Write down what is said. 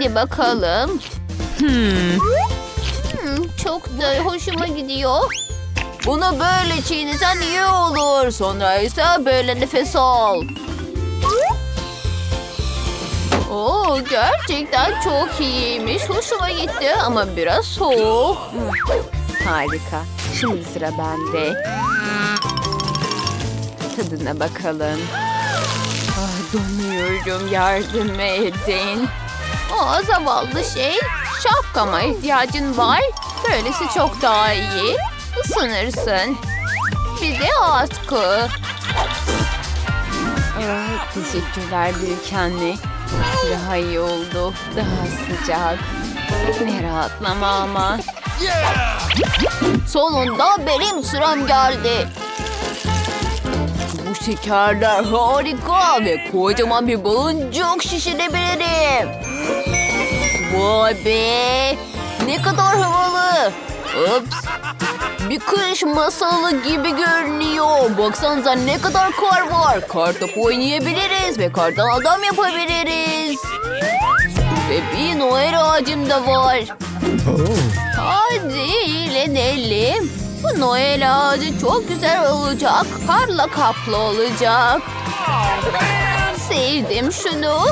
Hadi bakalım. Hmm. Hmm, çok da hoşuma gidiyor. Bunu böyle çiğnesen iyi olur. Sonra ise böyle nefes al. Oo, gerçekten çok iyiymiş. Hoşuma gitti ama biraz soğuk. Harika. Şimdi sıra bende. Tadına bakalım. Ah, donuyorum. Yardım edin. Aa, zavallı şey. Şapkama ihtiyacın var. Böylesi çok daha iyi. Isınırsın. Bir de atkı. Ah, teşekkürler büyük anne. Daha iyi oldu. Daha sıcak. Ne rahatlama ama. Sonunda benim sıram geldi. Bu şekerler harika ve kocaman bir baloncuk şişirebilirim. Vay be! Ne kadar havalı. Ups. Bir kış masalı gibi görünüyor. Baksanıza ne kadar kar var. Kar topu oynayabiliriz ve kardan adam yapabiliriz. Ve bir Noel ağacım da var. Hadi eğlenelim. Bu Noel ağacı çok güzel olacak. Karla kaplı olacak. Sevdim şunu.